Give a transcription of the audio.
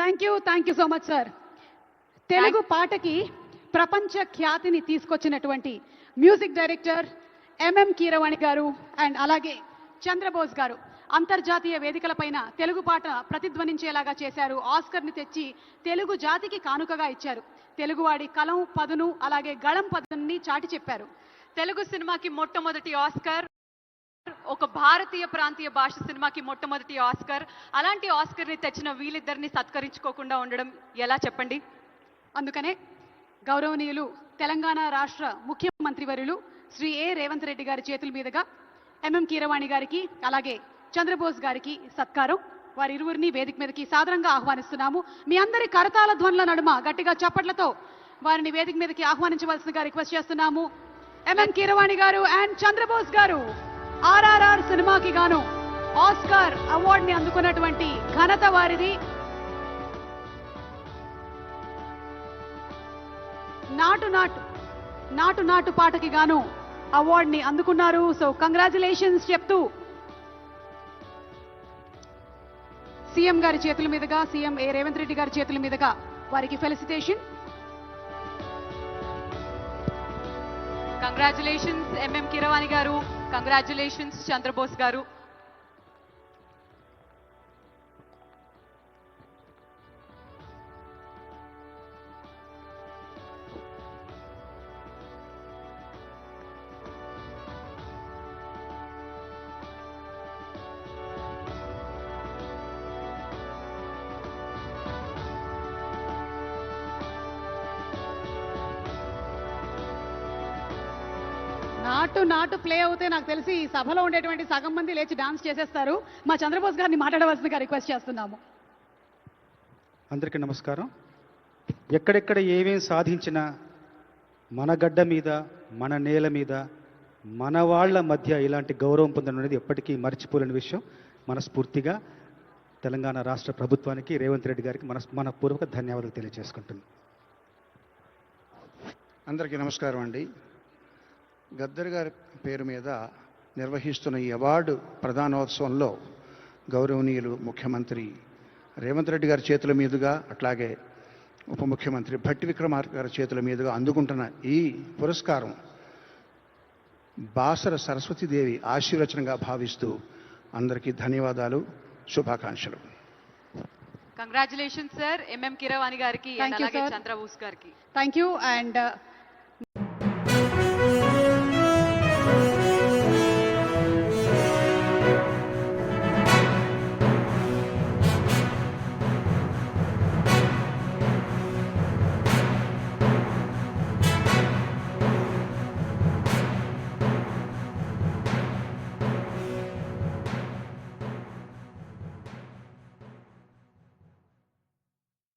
Thank you thank you so much sir Telugu పాటకి ప్రపంచ ఖ్యాతిని తీసుకొచ్చినటువంటి మ్యూజిక్ డైరెక్టర్ ఎంఎం కీరవాణి గారు అండ్ అలాగే చంద్రబోస్ గారు అంతర్జాతీయ వేదికలపైన తెలుగు పాట ప్రతిధ్వనించేలాగా చేశారు. ఆస్కర్ని తెచ్చి తెలుగు జాతికి కానుకగా ఇచ్చారు. తెలుగువాడి కలం పదును అలాగే గళం పదుని చాటి చెప్పారు. తెలుగు సినిమాకి మొట్టమొదటి ఆస్కర్ ఒక భారతీయ ప్రాంతీయ భాష సినిమాకి మొట్టమొదటి ఆస్కర్. అలాంటి ఆస్కర్ని తెచ్చిన వీళ్ళిద్దరిని సత్కరించుకోకుండా ఉండడం ఎలా చెప్పండి? అందుకనే గౌరవనీయులు తెలంగాణ రాష్ట్ర ముఖ్యమంత్రి వర్యులు శ్రీ ఏ రేవంత్ రెడ్డి గారి చేతుల మీదుగా ఎంఎం కీరవాణి గారికి అలాగే చంద్రబోస్ గారికి సత్కారం. వారి ఇరువురిని వేదిక మీదకి సాదరంగా ఆహ్వానిస్తున్నాము. మీ అందరి కరతాల ధ్వనుల నడుమ గట్టిగా చప్పట్లతో వారిని వేదిక మీదకి ఆహ్వానించవలసిందిగా రిక్వెస్ట్ చేస్తున్నాము. ఎంఎం కీరవాణి గారు అండ్ చంద్రబోస్ గారు. ఆర్ఆర్ఆర్ సినిమాకి గాను ఆస్కార్ అవార్డ్ని అందుకున్నటువంటి ఘనత వారిది. నాటు నాటు నాటు నాటు పాటకి గాను అవార్డ్ని అందుకున్నారు. సో కంగ్రాచులేషన్స్ చెప్తూ సీఎం గారి చేతుల మీదుగా సీఎం ఏ రేవంత్ రెడ్డి గారి చేతుల మీదుగా వారికి ఫెలిసిటేషన్. కంగ్రాచులేషన్స్ ఎంఎం కిరవాణి గారు. కంగ్రాచులేషన్స్ చంద్రబోస్ గారు. నాటు నాటు ప్లే అవుతే నాకు తెలిసి ఈ సభలో ఉండేటువంటి సగం మంది లేచి డాన్స్ చేసేస్తారు. మా చంద్రబోస్ గారిని మాట్లాడవలసిందిగా రిక్వెస్ట్ చేస్తున్నాము. అందరికీ నమస్కారం. ఎక్కడెక్కడ ఏమేం సాధించినా మన గడ్డ మీద మన నేల మీద మన వాళ్ళ మధ్య ఇలాంటి గౌరవం పొందడం అనేది ఎప్పటికీ మర్చిపోలేని విషయం. మనస్ఫూర్తిగా తెలంగాణ రాష్ట్ర ప్రభుత్వానికి రేవంత్ రెడ్డి గారికి మన మనపూర్వక ధన్యవాదాలు తెలియజేసుకుంటున్నాను అందరికీ నమస్కారం అండి. గద్దర్ గారి పేరు మీద నిర్వహిస్తున్న ఈ అవార్డు ప్రధానోత్సవంలో గౌరవనీయులు ముఖ్యమంత్రి రేవంత్ రెడ్డి గారి చేతుల మీదుగా అట్లాగే ఉప ముఖ్యమంత్రి భట్టి విక్రమార్క గారి చేతుల మీదుగా అందుకుంటున్న ఈ పురస్కారం బాసర సరస్వతీదేవి ఆశీర్వచనంగా భావిస్తూ అందరికీ ధన్యవాదాలు శుభాకాంక్షలు. కంగ్రాచులేషన్స్ సార్ ఎంఎం కిరవాణి గారికి. చంద్రబోస్ గారికి. Thank you and